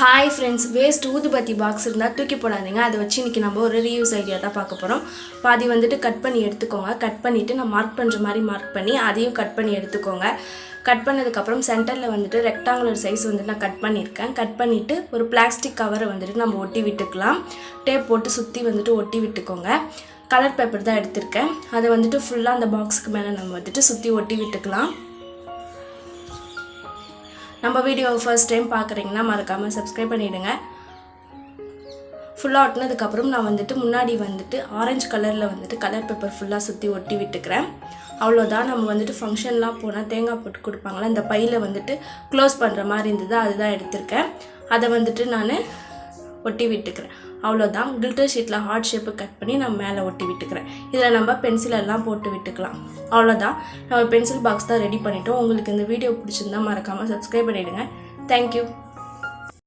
Hi friends waste ஊதுபத்தி box இருந்தால் தூக்கி போடாதீங்க. அதை வச்சு இன்றைக்கி நம்ம ஒரு ரீயூஸ் ஐடியா தான் பார்க்க போகிறோம் பாதி வந்துட்டு கட் பண்ணி எடுத்துக்கோங்க. கட் பண்ணிவிட்டு நான் மார்க் பண்ணுற மாதிரி மார்க் பண்ணி அதையும் கட் பண்ணி எடுத்துக்கோங்க. கட் பண்ணதுக்கப்புறம் சென்டரில் வந்துட்டு ரெக்டாங்குலர் சைஸ் வந்துட்டு நான் கட் பண்ணியிருக்கேன். கட் பண்ணிவிட்டு ஒரு பிளாஸ்டிக் கவரை வந்துட்டு நம்ம ஒட்டி விட்டுக்கலாம். டேப் போட்டு சுற்றி வந்துட்டு ஒட்டி விட்டுக்கோங்க. கலர் பேப்பர் தான் எடுத்திருக்கேன். அதை வந்துட்டு ஃபுல்லாக அந்த பாக்ஸுக்கு மேலே நம்ம வந்துட்டு சுற்றி ஒட்டி விட்டுக்கலாம். நம்ம வீடியோவை ஃபர்ஸ்ட் டைம் பார்க்குறீங்கன்னா மறக்காமல் சப்ஸ்கிரைப் பண்ணிவிடுங்க ஃபுல்லாக ஒட்டினதுக்கப்புறம் நான் வந்துட்டு முன்னாடி வந்துட்டு ஆரஞ்சு கலரில் வந்துட்டு கலர் பேப்பர் ஃபுல்லாக சுற்றி ஒட்டி விட்டுக்கிறேன். அவ்வளோதான் நம்ம வந்துட்டு ஃபங்க்ஷன்லாம் போனால் தேங்காய் போட்டு கொடுப்பாங்களா அந்த பையில் வந்துட்டு க்ளோஸ் பண்ணுற மாதிரி இருந்தது. அதுதான் எடுத்திருக்கேன். அதை வந்துட்டு நான் ஒட்டி விட்டுக்கிறேன். அவ்வளோதான் கில்டர் ஷீட்டில் ஹார்ட் ஷேப்பு கட் பண்ணி நான் மேலே ஒட்டி விட்டுக்கிறேன். இதில் நம்ம பென்சில் எல்லாம் போட்டு விட்டுக்கலாம். அவ்வளோதான் நம்ம பென்சில் பாக்ஸ் தான் ரெடி பண்ணிட்டோம். உங்களுக்கு இந்த வீடியோ பிடிச்சிருந்தா மறக்காமல் சப்ஸ்கிரைப் பண்ணிவிடுங்க தேங்க்யூ